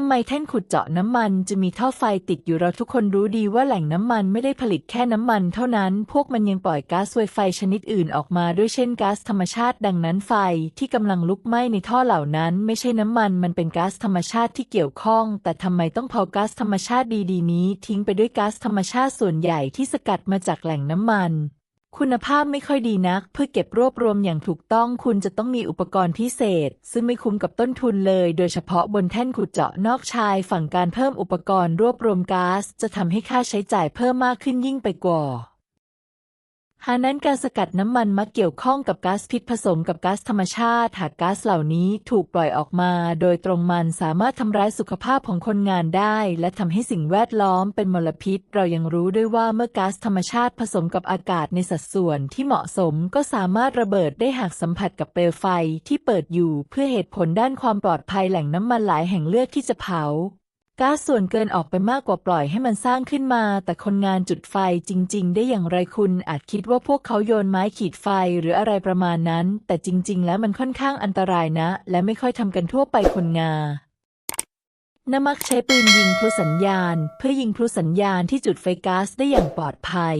ทำไมแท่นขุดเจาะน้ำมันจะมีท่อไฟติดอยู่เราทุกคนรู้ดีว่าแหล่งน้ำมันไม่ได้ผลิตแค่น้ำมันเท่านั้น พวกมันยังปล่อยก๊าซไวไฟชนิดอื่นออกมาด้วยเช่นก๊าซธรรมชาติดังนั้นไฟที่กำลังลุกไหม้ในท่อเหล่านั้น ไม่ใช่น้ำมันมันเป็นก๊าซธรรมชาติที่เกี่ยวข้อง แต่ทำไมต้องเผาก๊าซธรรมชาติดีๆนี้ ทิ้งไปด้วยก๊าซธรรมชาติส่วนใหญ่ที่สกัดมาจากแหล่งน้ำมัน คุณภาพไม่ค่อยดีนัก เพื่อเก็บรวบรวมอย่างถูกต้องคุณจะต้องมีอุปกรณ์พิเศษ ซึ่งไม่คุ้มกับต้นทุนเลย โดยเฉพาะบนแท่นขุดเจาะนอกชาย ฝั่งการเพิ่มอุปกรณ์รวบรวมก๊าซจะทำให้ค่าใช้จ่ายเพิ่มมากขึ้นยิ่งไปกว่า หากนั้นการสกัดน้ำมันมักเกี่ยวข้องกับก๊าซพิษผสมกับก๊าซธรรมชาติหากก๊าซเหล่านี้ถูกปล่อยออกมา โดยตรงมันสามารถทำร้ายสุขภาพของคนงานได้ และทำให้สิ่งแวดล้อมเป็นมลพิษ เรายังรู้ด้วยว่าเมื่อก๊าซธรรมชาติผสมกับอากาศในสัดส่วนที่เหมาะสมก็สามารถระเบิดได้หากสัมผัสกับเปลวไฟที่เปิดอยู่เพื่อเหตุผลด้านความปลอดภัยแหล่งน้ำมันหลายแห่งเลือกที่จะเผา ก๊าซส่วนเกินออกไปมากกว่าปล่อยให้มันสร้างขึ้นมา แต่คนงานจุดไฟจริง ๆ ได้อย่างไรคุณอาจคิดว่าพวกเขาโยนไม้ขีดไฟหรืออะไรประมาณนั้น แต่จริง ๆ แล้วมันค่อนข้างอันตรายนะ และไม่ค่อยทำกันทั่วไปคนงานมักใช้ปืนยิงพลุสัญญาณ เพื่อยิงพลุสัญญาณที่จุดไฟก๊าซได้อย่างปลอดภัย